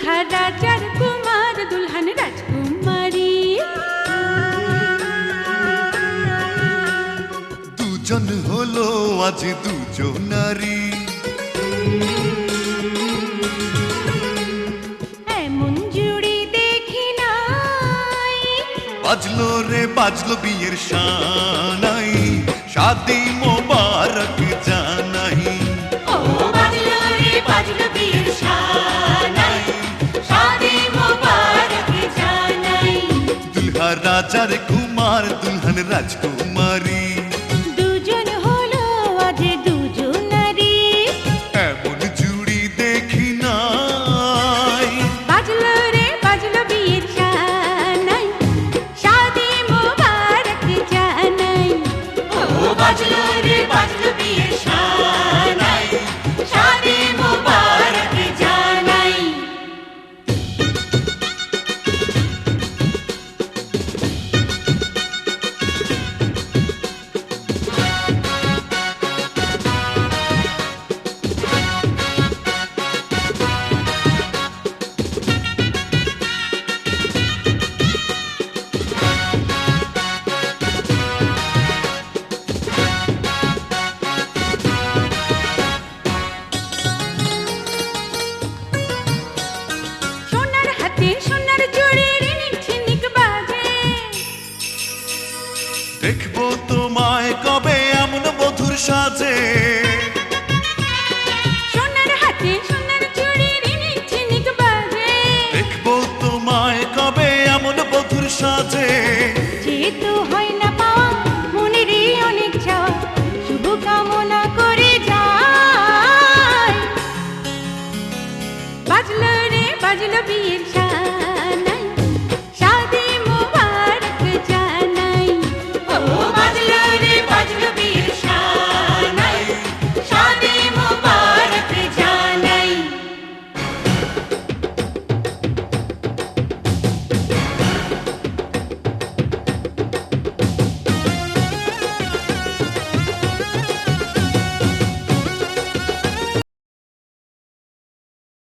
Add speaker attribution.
Speaker 1: দুলহা রাজার কুমার দুলহান রাজকুমারী।
Speaker 2: দুজন হলো আজ দুজন নারী। বাজলো রে বাজলো বিয়ের শানাই। শাদি মোবারক দুলহা রাজার কুমার দুলহান রাজকুমারী সাজে
Speaker 1: সোনার হাতে সোনার চুড়ি রিনি ঝিনিক বাজে।
Speaker 2: দেখব তোমায় কবে এমন বধুর সাজে
Speaker 1: যেহেতু হয়